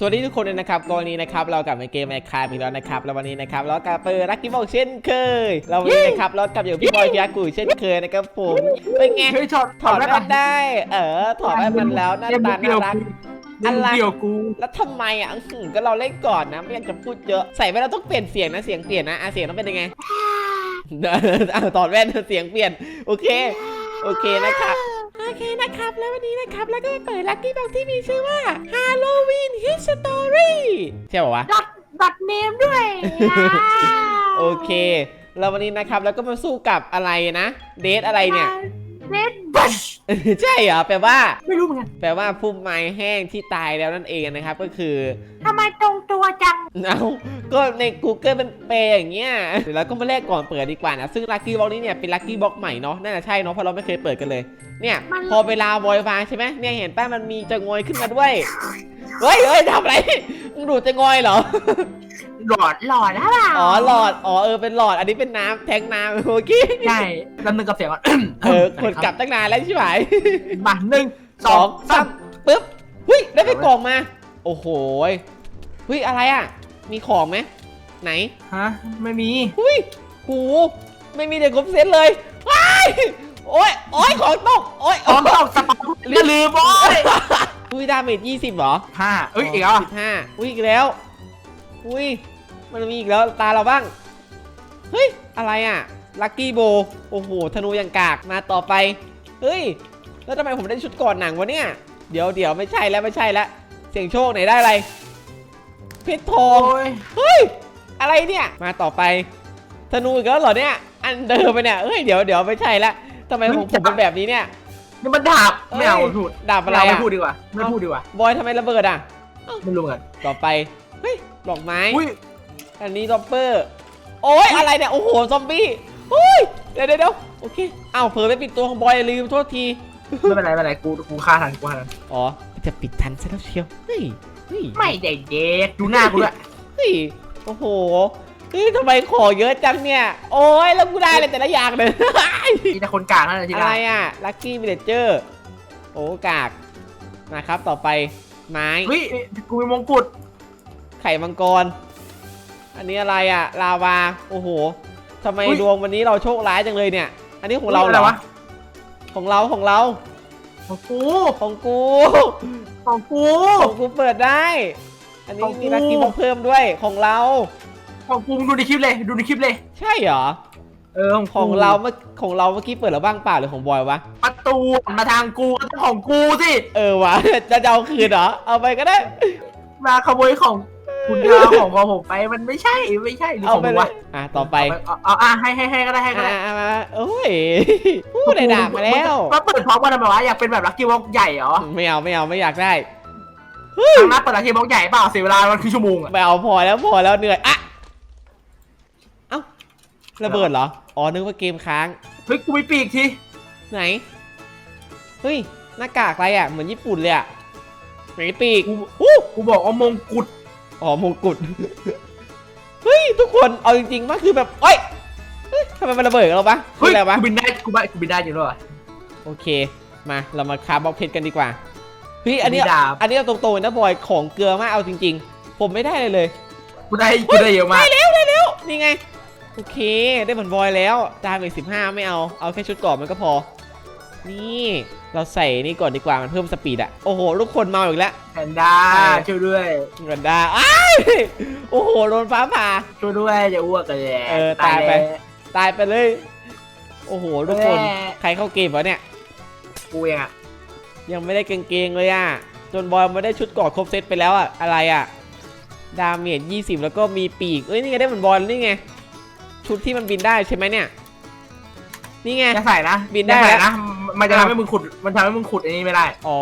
สวัสดีทุกคนเลยนะครับก็วันนี้นะครับเรากลับมาเกมไมค์คาอีกแล้วนะครับแล้ววันนี้นะครับเรากลับเปิดลักกี้บอกเช่นเคย เราวันนี้นะครับเรากลับอยู่พี่บอยพิยากุเช่นเคยนะครับผมเป็นไงเฮ้ยถอดถอดแว่นได้ เออถอดแว่นมันแล้วหน้าตาน่ารักอะไรเกี่ยวกู แล้วทำไมอะอือก็เราเล่นก่อนนะไม่อยากจะพูดเยอะใส่แว่นเราต้องเปลี่ยนเสียงนะเสียงเปลี่ยนนะอะเสียงต้องเป็นยังไงอะถอดแว่นเสียงเปลี่ยนโอเค โอเคนะครับ โอเคนะครับ แล้ววันนี้นะครับแล้วก็มาเปิดลัคกี้บ็อกที่มีชื่อว่า Halloween History ใช่ป่าวะ ดอทดอทเนมด้วยอ่าโอเคแล้ววันนี้นะครับแล้วก็มาสู้กับอะไรนะ เดทอะไรเนี่ยเน็ตบัช ใช่เหรอแปลว่า ไม่รู้เหมือนกันแปลว่าพุ่มไม้แห้งที่ตายแล้วนั่นเองนะครับ ก็คือทำไมตรงตัวจัง เอาก็ใน Google เป็นเปย์อย่างเงี้ยเดี๋ยวเราก็มาแลกก่อนเปิดดีกว่านะ ซึ่งลัคกี้บ็อกนี้เนี่ยเป็นลัคกี้บ็อกใหม่เนาะน่าจะใช่เนาะเพราะเราไม่เคยเปิดกันเลย เนี่ยพอเวลาบอยฟางใช่ไหมเนี่ยเห็นป้ามันมีจะงอยขึ้นมาด้วย เฮ้ยเฮ้ยทำอะไรมึงดูดจะงอยเหรอ หลอดหลอดหรือเปล่าอ๋อหลอด อ๋อเออเป็นหลอด อันนี้เป็นน้ำแทงน้ำโอเคใช่แล้วนึงกับเสียงก่อนเออกดกลับตั้งนานแล้วใช่ไหมมาหนึ่งสองสามปึ๊บเฮ้ยได้ไปกล่องมา โอ้โหยเฮ้ยอะไรอะ มีของไหมไหนฮะไม่มีเฮ้ยหูไม่มีเด็กครบเซตเลยว้ายโอ้ยโอ้ยของตกโอ้ยอ๋อตกสปาอย่าลืมบอย อุ้ยดาเมจยี่สิบเหรอห้าเอ้ยอีกแล้วอะสิบห้าอุ้ยอีกแล้ว อุ้ยมันมีอีกแล้วตาเราบ้าง เฮ้ย อะไรอะ ลัคกี้โบ โอ้โห ธนูยังกาก มาต่อไป เฮ้ย แล้วทำไมผมได้ชุดก่อนหนังวะเนี่ย เดี๋ยวเดี๋ยวไม่ใช่แล้วไม่ใช่แล้ว เสียงโชคไหนได้อะไร เพชรทอง โอ้ยเฮ้ย อะไรเนี่ย มาต่อไป ธนูอีกแล้วเหรอเนี่ย อันเดิมไปเนี่ย เฮ้ย เดี๋ยวเดี๋ยวไม่ใช่ละทำไมของผมเป็นแบบนี้เนี่ย นี่มันดาบไม่เอาเอ้ยพูดดาบอะไรไม่อะพูดดีกว่าไม่พูดดีกว่าบอยทำไมระเบิดอะไม่รู้เหมือนกันต่อไปเฮ้ยดอกไม้อุ้ยอันนี้ด็อปเปอร์โอ้ยอะไรเนี่ยโอ้โหซอมบี้เฮ้ยเดี๋ยวเดี๋ยวเดี๋ยวโอเคอ้าวเผลอไปปิดตัวของบอยลืมโทษทีไม่เป็นไรไม่เป็นไรกูกูฆ่าทันกูฆ่าทันอ๋อจะปิดทันซะแล้วเชียวเฮ้ยเฮ้ยไม่ได้เด็กดูหน้ากูด้วยเฮ้ยโอ้โห เฮ้ยทำไมของเยอะจังเนี่ย โอ้ยแล้วกูได้เลยแต่ละอย่างเลย มีแต่คนกลางนั่นแหละที่อะได้ไรอะลัคกี้วิลเลเจอร์โอ้กากนะครับต่อไปไม้เฮ้ยกูมีมงกุฎไข่มังกร อันนี้อะไรอะ ลาวา โอ้โหทำไมดวงวันนี้เราโชคร้ายจังเลยเนี่ย อันนี้ของเราเหระอวะของเราของเราของกูของกูของกูของกูเปิดได้ อันนี้ของกูมีลัคกี้บ็อกเพิ่มด้วยของเรา ของกูมึงดูในคลิปเลยดูในคลิปเลย ใช่เหรอ เออของขกูองเราเมื่อของเราเมื่อกี้เปิดแล้วบ้างเปล่าหรือของบอยวะ ประตูหันมาทางกูก็ต้องของกูสิเออวะ จะจะเอาคืนเหรอ เอาไปก็ได้ มาขโมยของคุณดาวของของผมไปมันไม่ใช่ไม่ใช่หรือเอาของไปมึงเลวะยอะต่อไปเอาเอาอะให้ให้ให้ก็ได้ให้ก็อะได้อะมาโอ้ยพูดได้ดาบมาแล้วมาเปิดพร้อมกันทำไมวะอยากเป็นแบบลักกี้บ็อกใหญ่เหรอไม่เอาไม่เอาไม่อยากได้ ทางนัดเปิดลักกี้บ็อกใหญ่เปล่าเสียเวลามันคือชั่วโมงอะ ไม่เอาพอแล้วพอแล้วเหนื่อยอะเอ้า ระเบิดเหรอ อ๋อ นึกว่าเกมค้าง เฮ้ยกูมีปีกที ไหน เฮ้ย หน้ากากอะไรอะ เหมือนญี่ปุ่นเลยอะไหนปีกกู อู้กูบอกว่ามงกุฎอ๋อมงกุฎ เฮ้ย ทุกคน เอาจริงๆมันคือแบบเอ้ยเฮ้ยทำไมมันระเบิดกับเราปะคืเฮ้อยอะไรวะ กูบินได้กูบินกูบินได้จริงด้วยวะ โอเค มา เรามาคาร์บล็อกเพชรกันดีกว่า เฮ้ย อันนี้ มีดาบ อันนี้เอาตรงๆนะบอย ของเกลือมาก เอาจริง ๆ ผมไม่ได้เลยเลย กูได้กูได้เยอะมากนี่ไง โอเค ได้เหมือนบอยแล้วดาเมจสิบห้าไม่เอา เอาแค่ชุดเกรอบมันก็พอ นี่เราใส่นี่ก่อนดีกว่ามันเพิ่มสปีดอะโอ้โหทุกคนเมาอีกแล้วแพนด้าใช่ช่วยด้วยเงินดาอ้ายโอ้โหโดนฟ้าผ่าช่วยด้วยจะอ้วกกันเลยเออตายไปแล้วตายไปเลย โอ้โหทุกคนแม่ใครเข้าเกมวะเนี่ยกูเองอะยังไม่ได้เกงๆเลยอะจนบอยมาได้ชุดเกอดครบเซตไปแล้วอะอะไรอะดาเมจ20 แล้วก็มีปีก เอ้ยนี่ไงได้เหมือนบอลนี่ไง ชุดที่มันบินได้ใช่ไหมเนี่ย นี่ไง จะใส่นะบินได้จะใส่แล้วนะ มันจะทำให้มึงขุด มันทำให้มึงขุดอันนี้ไม่ได้ อ๋อ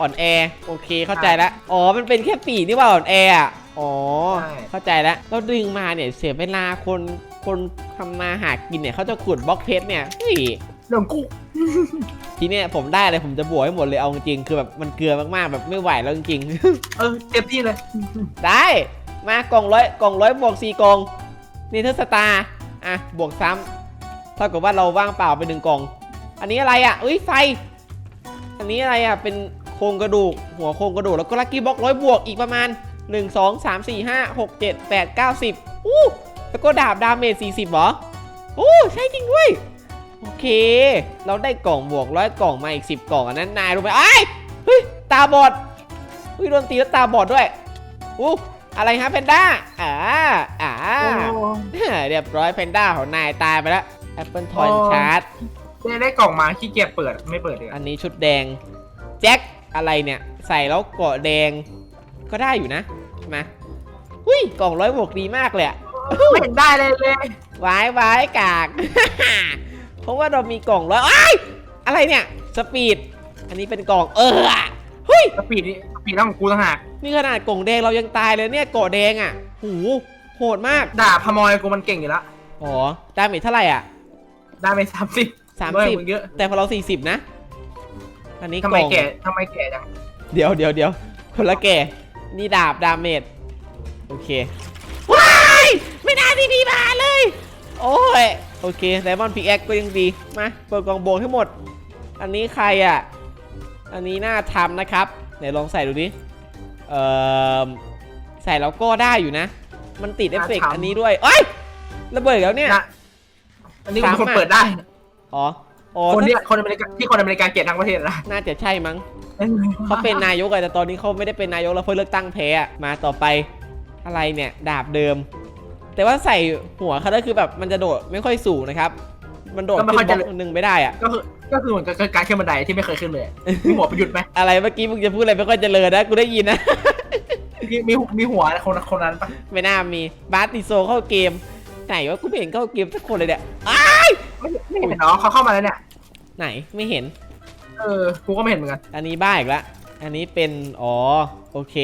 อ่อนแอ โอเค เข้าใจแล้ว อ๋อ มันเป็นแค่ปีกนี่ว่าอ่อนแออะอ๋อใช่เข้าใจแล้วเราดึงมาเนี่ย เสียเวลาคน คนทำมาหากินเนี่ยเขาจะขุดบล็อกเพชรเนี่ยเฮ้ยเรื่องกูทีเนี้ยผมได้เลยผมจะบวกให้หมดเลยเอาจริงๆคือแบบมันเกลือมากๆแบบไม่ไหวแล้วจริงๆเออเต็มที่เลย ได้ มากล่องร้อยกล่องร้อยบวกสี่กล่องนี่เทอร์สตาร์ อะบวกซ้ำเท่ากับว่าเราว่างเปล่าไปหนึ่งกล่อง อันนี้อะไรอะเอ้ยไฟอันนี้อะไรอะเป็นโครงกระดูก หัวโครงกระดูกแล้วก็ลักกี้บ็อกร้อยบวกอีกประมาณหนึ่งสองสามสี่ห้าหกเจ็ดแปดเก้าสิบอู้แล้วก็ดาบดาเมจสี่สิบเหรอโอ้ใช่จริงด้วยโอเค เราได้กล่องบวกร้อยกล่องมาอีกสิบกล่องอันนั้นนายรู้ไหมไอ้เฮ้ยตาบอดเฮ้ยโดนตีแล้วตาบอดด้วยอู้ อะไรฮะแพนด้าอ่าอ่าโอ้เรียบร้อยแพนด้าของนายตายไปแล้วแอปเปิลทอยชาร์จได้ได้กล่องมาขี้เกียจเปิดไม่เปิดเลยอันนี้ชุดแดง แจ็คอะไรเนี่ย ใส่แล้วเกาะแดง ก็ได้อยู่นะใช่ไหมหุ้ยกล่องร้อยบวกดีมากเลยอะไม่เห็นได้เลยเลยวายวายกาก เพราะว่าเรามีกล่องร้อยอ้ายอะไรเนี่ย สปีด อันนี้เป็นกล่องเออ เฮ้ย สปีดนี่สปีดนั่นของกูต่างหากนี่ขนาดกล่องแดงเรายังตายเลยเนี่ยเกาะแดงอะหูโหดมากด่าพมอยกูมันเก่งอยู่แล้วอ๋อดาเมจเท่าไหร่อะ ได้ไปสามสิบสามด้วยสิบมึงเยอะแต่พอเราสี่สิบนะ อันนี้ทำกไมล่องแก่ทำไมแก่จังเดี๋ยวเดี๋ยวเดี๋ยวคนละแก่นี่ดาบดาเมจโอเคว้ายไม่น่าที่ดีมาเลย โอ้ยโอเคไดมอนด์พิกแอคก็ยังดีมาเปิดกล่องโบงให้หมด อันนี้ใครอะ อันนี้น่าทำนะครับไหนลองใส่ดูดิเอ่อใส่แล้วก็ได้อยู่นะ มันติดเอฟเฟกต์อันนี้ด้วยเอ้ยระเบิดอีกแล้วเนี่ยนะอันนี้กูเป็นคนซ้ำอะเปิดได้อ๋ออ๋อคนที่คนอเมริกาที่คนอเมริกาเกลียดทั้งประเทศนะน่าจะใช่มั้งเขาเป็นนายกอะแต่ตอนนี้เขาไม่ได้เป็นนายกแล้วเพิ่งเลือกตั้งแพ้อะมาต่อไปอะไรเนี่ย ดาบเดิม แต่ว่าใส่หัวเขาได้คือแบบมันจะโดดไม่ค่อยสูงนะครับ มันโดดขึ้นบล็อกหนึ่งไม่ได้อะก็คือก็คือเหมือนกับการขึ้นบันไดที่ไม่เคยขึ้นเลยมีหัวประยุทธ์ไหมอะไรเมื่อกี้มึงจะพูดอะไรไม่ค่อยเจริญนะกูได้ยินนะ มีมีมีหัวคนคนนั้นปะไม่น่ามีบาสติโซเข้าเกม ไหนว่ากูไม่เห็นเข้าเกมสักคนเลยเนี่ยอ้ายไม่ไม่เห็นเนาะเขาเข้ามาแล้วเนี่ยไหนไม่เห็น เออกูก็ไม่เห็นเหมือนกันอันนี้บ้าอีกละอันนี้เป็นอ๋อโอเค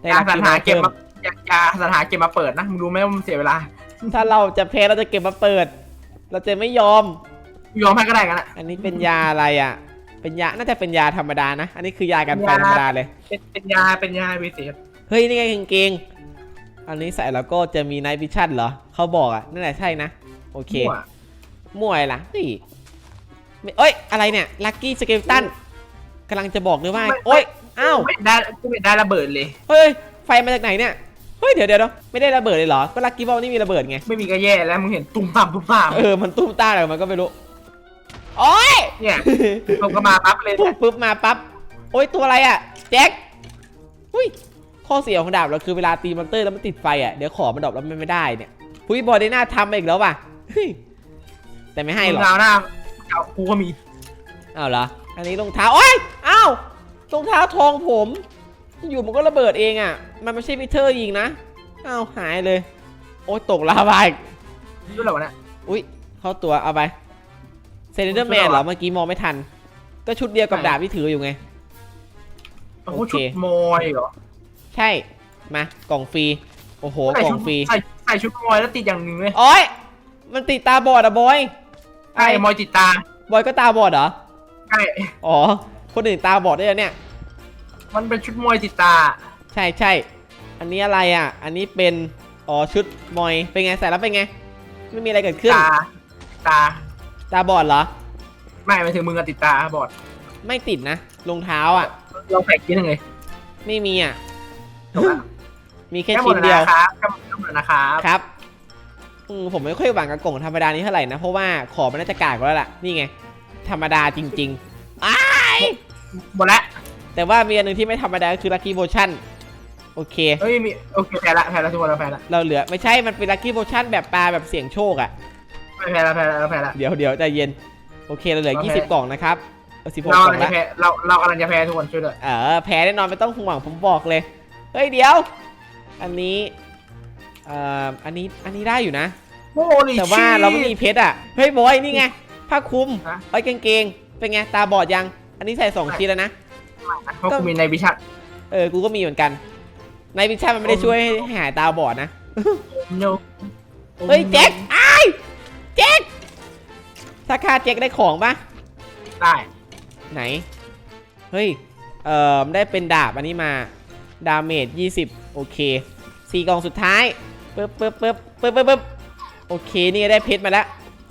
ได้ยารับสรรกินหามาเก็บเพิ่มมายายาสรรหาเก็บมาเปิดนะมึงรู้ไหมว่ามันเสียเวลา ถ้าเราจะแพ้เราจะเก็บมาเปิด เราจะไม่ยอม ยอมให้ก็ได้กันอะอันนี้เป็นยาอะไรอะ เป็นยา น่าจะเป็นยาธรรมดานะ อันนี้คือยากันไฟธรรมดาเลย เป็นเป็นยาเป็นยาเวสีเฮ้ย นี่ไงกางเกง อันนี้ใส่แล้วก็จะมีไนท์วิชั่นเหรอ เขาบอกอะ นั่นแหละใช่นะ โอเค มั่วอะไรล่ะเฮ้ยไม่เอ้ย อะไรเนี่ย ลัคกี้สเกลตันกำลังจะบอกเลยว่า โอ้ย อ้าว ไม่ได้กูไม่ได้ระเบิดเลย เฮ้ย ไฟมาจากไหนเนี่ย เฮ้ยเดี๋ยวเดี๋ยวเดี๋ยวไม่ได้ระเบิดเลยเหรอ ก็ลัคกี้บอลนี่มีระเบิดไง ไม่มีก็แย่แล้วมึงเห็นตุ้มตามตุ้มตามเออ มันตุ้มต้ามอะไรของมันก็ไม่รู้ โอ้ยเนี่ยลงก็มาปั๊บเลยปุ๊เนี่บยปุ๊บมาปั๊บ โอ้ยตัวอะไรอะ แจ็คอุ้ย ข้อเสียของดาบเราคือเวลาตีมอนเตอร์แล้วมันติดไฟอะ เดี๋ยวของมันดรอปแล้วมันไม่ได้เนี่ยพุ้ยบอลได้หน้าทำมาอีกแล้วป่ะเฮ้ยแต่ไม่ให้หรอกดาวหน้าเก่ากูก็มี อ้าวเหรอ อันนี้รองเท้า โอ้ยอ้าวรองเท้าทองผม อยู่มันก็ระเบิดเองอะ มันไม่ใช่พิเทอร์ยิงนะอ้าวหายเลย โอ้ยตกลาวาอีกรู้แล้ววะเนี่ย อุ้ยเข้าตัวเอาไปเซนเดอร์แมนเหรอเมื่อกี้มองไม่ทัน ก็ชุดเดียวกับดาบที่ถืออยู่ไง โอ้โหโอเค ชุดมอยเหรอใช่ มากล่องฟรี โอ้โหใส่กล่อชุงดฟรี ใส่ใส่ชุดมอยแล้วติดอย่างหนึ่งเลยโอ้ยมันติดตาบอดอะบอยใช่มอยติดตาบอยก็ตาบอดเหรอ ใช่ อ๋อ คนอื่นตาบอดได้วยเหรอเนี่ย มันเป็นชุดมอยติดตา ใช่ใช่ อันนี้อะไรอะ อันนี้เป็น อ๋อ ชุดมอย เป็นไงใส่แล้วเป็นไง ไม่มีอะไรเกิดขึ้น ตา ตา ตาบอดเหรอ ไม่หมายถึงมึงอะติดตาบอดไม่ติดนะรองเท้าอะ ลองใส่กินหนึ่งเลยไม่มีอะ จบละมีแค่แค่หมชิ้ดนแล้วเดียวนะครับแค่หมดแล้วนะครับครับอืมผมไม่ค่อยหวังกับกล่องธรรมดานี้เท่าไหร่นะ เพราะว่าของมันน่าจะกากกว่าแล้วล่ะ นี่ไง ธรรมดาจริง ๆ อ้าย หมดแล้ว แต่ว่ามีอันหนึ่งที่ไม่ธรรมดาก็คือ Lucky Potion โอเคเฮ้ยมีโอเคแพ้ละแพ้ละทุกคนเราแพ้ละเราเหลือไม่ใช่มันเป็น Lucky Potion แบบปลาแบบเสี่ยงโชคอะแพ้ละแพ้ละเราแพ้ละ เดี๋ยวเดี๋ยวใจเย็น โอเคเราเหลือ โอเค 20 กล่องนะครับเอา16กเราล่อกำลังงจะละแพ้เราเรากำลังจะแพ้ทุกคนช่วยด้วยเออแพ้แน่นอนไม่ต้องห่วงผมบอกเลย เฮ้ยเดี๋ยว อันนี้เอ่ออันนี้อันนี้ได้อยู่นะ โอ้ลิแต่ว่าเราไม่มีเพชรอะ เฮ้ยบอยนี่ไงผ้าคลุมฮะ ไอ้ยกางเกง เป็นไงตาบอดยัง อันนี้ใส่สองชิ้นแล้วนะ เพราะกูมีในวิชั่นเออ กูก็มีเหมือนกัน ในวิชามันไม่ได้ช่วยให้หายตาบอดนะ โนเฮ้ยแจ็คไอ้ายแจ็คถ้าค่าแจ็คได้ของปะได้ไหน เฮ้ย เอ่อได้เป็นดาบอันนี้มา ดาเมจ20 โอเคสี่กล่องสุดท้ายปึ๊บปึ๊บปึ๊บปึ๊บปึ๊บปึ๊บโอเค นี่ได้เพชรมาแล้ว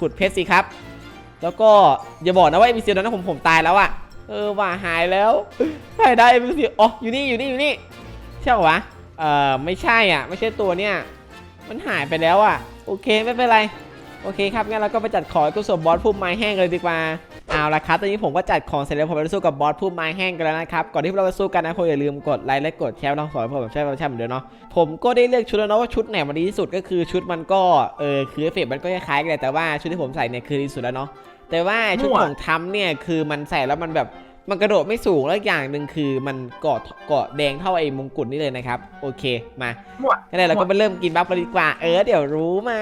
ขุดเพชรสิครับ แล้วก็อย่าบอกนะว่าเอ็มซีนั้นผมผมตายแล้วอะ เออว่าหายแล้วหายได้เอ็มซีอ๋ออยู่นี่อยู่นี่อยู่นี่ใช่หรอวะเอ่อไม่ใช่อะ ไม่ใช่ตัวเนี่ยมันหายไปแล้วอะ โอเคไม่เป็นไรโอเคครับงั้นเราก็ไปจัดของกู้ส่วนบอสพุ่มไม้แห้งเลยดีกว่าเอาละครับตอนนี้ผมก็จัดของเสร็จแล้วผมไปสู้กับบอสพุ่มไม้แห้งกันแล้วนะครับก่อนที่เราจะสู้กันนะคนอย่าลืมกดไลค์และกดแชร์น้องสอนผมใช่ใช่เหมือนเดิมเนาะผมก็ได้เลือกชุดแล้วเนาะว่าชุดไหนมันดีที่สุดก็คือชุดมันก็เออคือเอฟเฟกต์มันก็คล้ายๆกันแต่ว่าชุดที่ผมใส่เนี่ยคือดีสุดแล้วเนาะ แต่ว่าชุดของทำเนี่ยคือมันใส่แล้วมันแบบมันกระโดดไม่สูงแล้วอย่างหนึ่งคือมันเกาะเกาะแดงเท่าไอ้มงกุฎนี่เลยนะครับ โอเคมามั่วงั้นเดี๋ยวเราก็ไปเริ่มกินบัฟกันดีกว่าเออเดี๋ยวรู้มา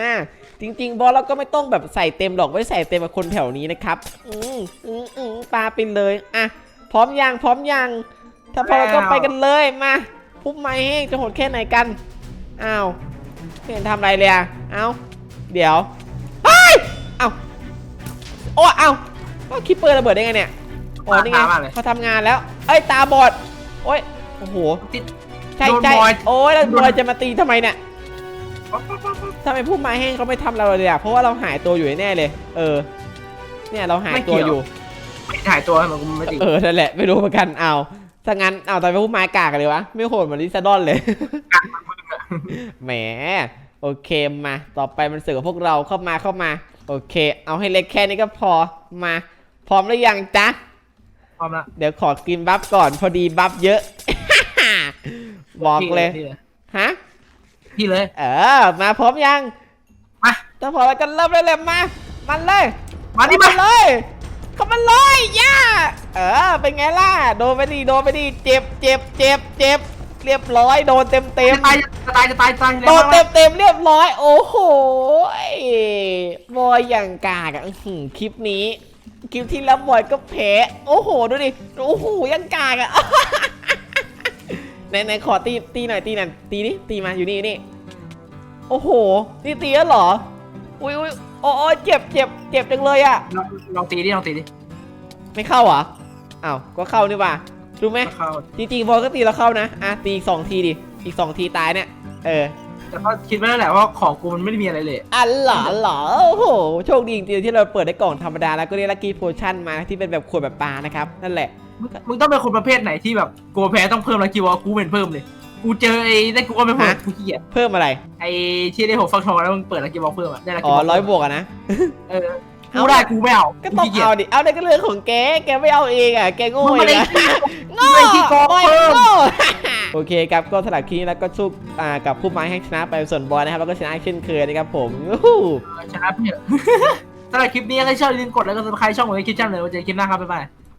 จริง ๆ บอสเราก็ไม่ต้องแบบใส่เต็มหรอกไม่ใส่เต็มกับคนแถวนี้นะครับ อืมอืมอืมปลาไปเลยอะพร้อมยังพร้อมยังถ้าพร้อมเราก็ไปกันเลยมาพุ่มไม้แห้งจะโหดแค่ไหนกันอ้าวไม่เห็นทำอะไรเลยอะเอ้าเดี๋ยวเฮ้ยเอ้าโอ้เอ้าก็คิปเปอร์ระเบิดได้ไงเนี่ยอ๋อนี่ไงตามมาเลยเขาทำงานแล้ว เอ้ยตาบอดโอ้ยโอ้โหติดใช่โดนใช่บอยโอ้ยแล้วโดบนอยจะมาตีทำไมเนี่ยทำไมผู้ไม้แห้งเขาไม่ทำเราเลยอะเพราะว่าเราหายตัวอยู่แน่เลย เออ เนี่ยเราหายตัวอยู่ไม่ถ่ายตัวให้มันกูไม่ติดเออนั่นแหละไม่รู้เหมือนกันเอาถ้างั้นเอาตอนเป็นผู้ไม้กากกันเลยวะไม่โหดเหมือนลิซาดอนเลยแหมโอเคมา ต่อไปมันเสือกกับพวกเราเข้ามาเข้ามา โอเค เอาให้เล็กแค่นี้ก็พอมา พร้อมหรือยังจ๊ะ พร้อมละเดี๋ยวขอกินบัฟก่อนพอดีบัฟเยอะ บอกเลยพี่เลยฮะ พี่เลย เออ มาพร้อมยัง มาถ้าพร้อมแล้วก็เริ่มได้เลยมา มันเลย มาดิเข้ามามาเลยเข้ามาเลยย่า เออ เป็นไงล่ะ โดนไปดีโดนไปดีเจ็บ เจ็บ เจ็บ เจ็บ เรียบร้อยโดนเต็มเต็มจะตายจะตายจะตายจะตายโดนเต็มเต็มเรียบร้อย โอ้โหบอยอย่างกากอะอื้อหือคลิปนี้ คลิปที่แล้วบอยก็แพ้โอ้โหดูดิโอ้โหยังกากอะไหนไหนขอตีตีหน่อยตีหน่อยตีนี่ตีมาอยู่นี่อยู่นี่โอ้โหนี่ตีแล้วเหรออุ้ยอุ้ยโอ้โอ้เจ็บเจ็บเจ็บจังเลยอะลองลองตีดิลองตีดิไม่เข้าเหรออ้าวก็เข้านี่หว่า รู้ไหมเข้า จริงๆบอลก็ตีแล้วเข้านะอะตีอีกสองทีดิอีกสองทีตายเนี่ยเออแต่ก็คิดไว้แล้วแหละว่าของกูมันไม่ได้มีอะไรเลยอันเหรอเหรอโอ้โหโชคดีจริงๆที่เราเปิดได้กล่องธรรมดาแล้วก็ได้ลัคกี้โพชั่นมาที่เป็นแบบขวดแบบปลานะครับนั่นแหละ มึงมึงต้องเป็นคนประเภทไหนที่แบบกลัวแพ้ต้องเพิ่มแล้วคิดว่ากูเป็นเพิ่มเลย กูเจอไอ้ได้กูก็ไม่เพิ่มฮะ กูขี้เกียจเพิ่มอะไรไอ้ที่ได้หกฟักทองแล้วมึงเปิดแล้วกินบอลเพิ่มอะได้แล้วอ๋อร้อยบวกอะนะเออ กูได้กูไม่เอาก็ต้องขี้เกียจ เอาดิ เอาได้ก็เรื่องของแก แกไม่เอาเองอะ แกโง่มึงเอไม่งได้อะขี้โง่ไม่ขี้โกงบอยเพิ่ม โง่โอเคครับ ก็สลับคลิปนี้แล้วก็สู้อ่ากับผู้ไม้ให้ชนะไปส่วนบอลนะครับ แล้วก็ชนะเช่นเคยนะครับผมยูหูชนะเพื่อนสำหรับคลิปนี้ใครชอบอย่าลืมกดแล้วก็สไครต์ช่องของไอคิดช่างเลยไว้เจอคลิปหน้าครับบ๊ายบาย